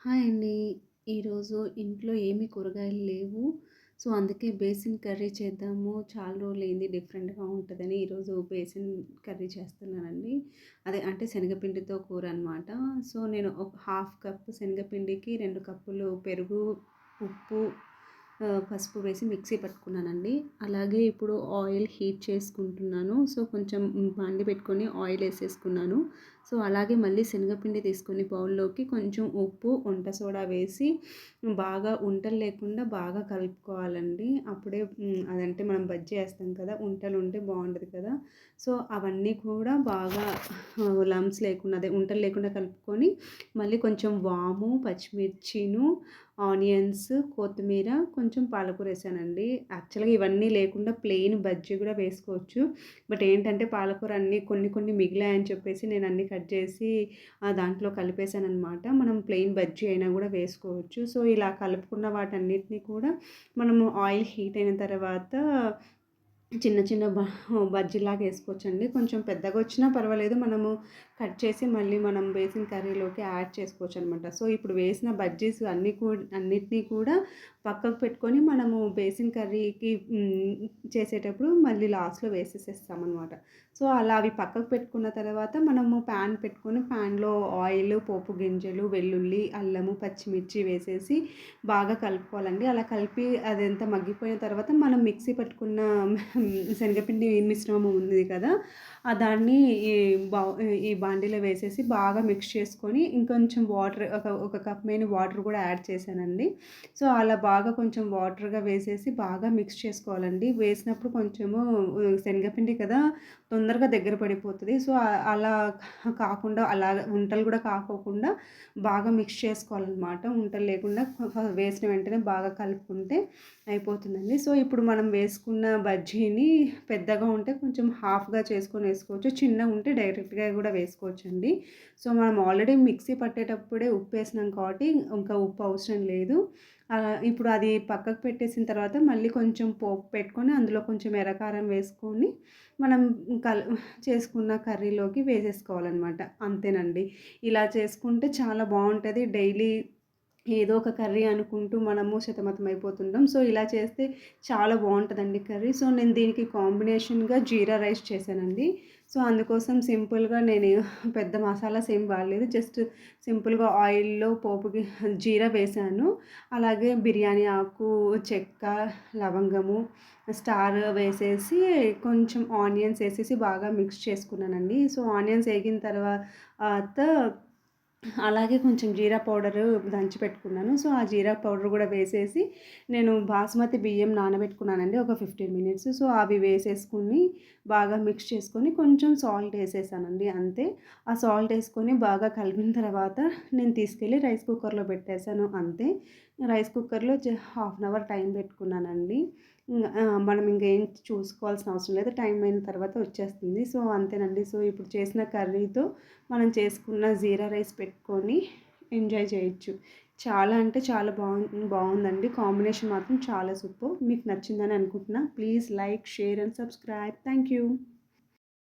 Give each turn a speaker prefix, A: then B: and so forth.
A: Hi అండి. ఈరోజు ఇంట్లో ఏమి కూరగాయలు లేవు. సో, అందుకే బేసిన్ కర్రీ చేద్దాము. చాలా రోజులు ఏంది డిఫరెంట్‌గా ఉంటుందని ఈరోజు బేసిన్ కర్రీ చేస్తున్నానండి. అదే అంటే శనగపిండితో కూర అనమాట. సో, నేను ఒక హాఫ్ కప్ శనగపిండికి రెండు కప్పులు పెరుగు, ఉప్పు పసుపు వేసి మిక్సీ పట్టుకున్నానండి. అలాగే ఇప్పుడు ఆయిల్ హీట్ చేసుకుంటున్నాను. సో, కొంచెం బాండీ పెట్టుకొని ఆయిల్ వేసేసుకున్నాను సో, అలాగే మళ్ళీ శనగపిండి తీసుకొని బౌల్‌లోకి కొంచెం ఉప్పు, వంట సోడా వేసి బాగా ఉంటలు లేకుండా బాగా కలుపుకోవాలండి. అప్పుడే అదంటే మనం బజ్జీ వేస్తాం కదా! ఉంటలు ఉంటే బాగుంటుంది కదా! సో, అవన్నీ కూడా బాగా లమ్స్ లేకుండా అదే ఉంటలు లేకుండా కలుపుకొని మళ్ళీ కొంచెం వాము, పచ్చిమిర్చిను, ఆనియన్స్, కొత్తిమీర, కొంచెం పాలకూర వేసానండి యాక్చువల్‌గా ఇవన్నీ లేకుండా ప్లెయిన్ బజ్జీ కూడా వేసుకోవచ్చు. బట్ ఏంటంటే పాలకూర అన్నీ కొన్ని కొన్ని మిగిలాయని చెప్పేసి నేను అన్నీ కట్ చేసి దాంట్లో కలిపేసాననమాట. మనం ప్లెయిన్ బజ్జీ అయినా కూడా వేసుకోవచ్చు. సో, ఇలా కలుపుకున్న వాటన్నిటిని కూడా మనము ఆయిల్ హీట్ అయిన తర్వాత చిన్న చిన్న బ బజ్జీలాగా వేసుకోవచ్చండి కొంచెం పెద్దగా వచ్చినా పర్వాలేదు. మనము కట్ చేసి మళ్ళీ మనం బేసిన్ కర్రీలోకి యాడ్ చేసుకోవచ్చు అనమాట సో, ఇప్పుడు వేసిన బజ్జీస్ అన్నీ కూడా అన్నిటిని కూడా పక్కకు పెట్టుకొని మనము బేసిన్ కర్రీకి చేసేటప్పుడు మళ్ళీ లాస్ట్‌లో వేసేసేస్తామనమాట. సో, అలా అవి పక్కకు పెట్టుకున్న తర్వాత మనము ప్యాన్ పెట్టుకొని ప్యాన్‌లో ఆయిల్, పోపు గింజలు, వెల్లుల్లి, అల్లము, పచ్చిమిర్చి వేసేసి బాగా కలుపుకోవాలండి. అలా కలిపి అదంతా మగ్గిపోయిన తర్వాత మనం మిక్సీ పెట్టుకున్న శనగపిండి మిశ్రమం ఉంది కదా! ఆ దాన్ని ఈ బౌ ఈ బాండీలో వేసేసి బాగా మిక్స్ చేసుకొని ఇంకొంచెం వాటర్ ఒక ఒక కప్ మీద వాటర్ కూడా యాడ్ చేశానండి. సో, అలా బాగా కొంచెం వాటర్‌గా వేసేసి బాగా మిక్స్ చేసుకోవాలండి. వేసినప్పుడు కొంచెము శనగపిండి కదా! తొందరగా దగ్గర పడిపోతుంది సో, అలా కాకుండా అలా ఉంటలు కూడా కాకోకుండా బాగా మిక్స్ చేసుకోవాలన్నమాట ఉంటలు లేకుండా వేసిన వెంటనే బాగా కలుపుకుంటే అయిపోతుందండి. సో, ఇప్పుడు మనం వేసుకున్న బజ్జీ బజ్జీని పెద్దగా ఉంటే కొంచెం హాఫ్‌గా చేసుకొని వేసుకోవచ్చు చిన్నగా ఉంటే డైరెక్ట్‌గా కూడా వేసుకోవచ్చండి. సో, మనం ఆల్రెడీ మిక్సీ పట్టేటప్పుడే ఉప్పు వేసినాం కాబట్టి ఇంకా ఉప్పు అవసరం లేదు. ఇప్పుడు అది పక్కకు పెట్టేసిన తర్వాత మళ్ళీ కొంచెం పోపు పెట్టుకొని అందులో కొంచెం ఎర్రకారం వేసుకొని మనం కల్ చేసుకున్న కర్రీలోకి వేసేసుకోవాలనమాట. అంతేనండి. ఇలా చేసుకుంటే చాలా బాగుంటుంది డైలీ ఏదో ఒక కర్రీ అనుకుంటూ మనము శతమతం అయిపోతుంటాం. సో, ఇలా చేస్తే చాలా బాగుంటుందండి కర్రీ. సో, నేను దీనికి కాంబినేషన్‌గా జీరా రైస్ చేశానండి. సో, అందుకోసం సింపుల్‌గా నేను పెద్ద మసాలాస్ ఏం వాడలేదు. జస్ట్ సింపుల్‌గా ఆయిల్‌లో పోపుకి జీరా వేశాను. అలాగే బిర్యానీ ఆకు, చెక్క, లవంగము, స్టార్ వేసేసి కొంచెం ఆనియన్స్ వేసేసి బాగా మిక్స్ చేసుకున్నానండి. సో, ఆనియన్స్ వేగిన తర్వాత అలాగే కొంచెం జీరా పౌడరు దంచి పెట్టుకున్నాను. సో, ఆ జీరా పౌడర్ కూడా వేసేసి నేను బాస్మతి బియ్యం నానబెట్టుకున్నానండి ఒక 15 మినిట్స్. సో, అవి వేసేసుకుని బాగా మిక్స్ చేసుకొని కొంచెం సాల్ట్ వేసేసానండి అంతే. ఆ సాల్ట్ వేసుకొని బాగా కలిపిన తర్వాత నేను తీసుకెళ్ళి రైస్ కుక్కర్‌లో పెట్టేసాను అంతే. రైస్ కుక్కర్‌లో జ హాఫ్ అన్ అవర్ టైం పెట్టుకున్నానండి. మనం ఇంకేం చూసుకోవాల్సిన అవసరం లేదు. టైం అయిన తర్వాత వచ్చేస్తుంది. సో, అంతేనండి. సో, ఇప్పుడు చేసిన కర్రీతో మనం చేసుకున్న జీరా రైస్ పెట్టుకొని ఎంజాయ్ చేయొచ్చు. చాలా అంటే చాలా బాగు బాగుందండి కాంబినేషన్ మాత్రం చాలా సూపర్. మీకు నచ్చిందని అనుకుంటున్నా. Please like, share and subscribe. Thank you.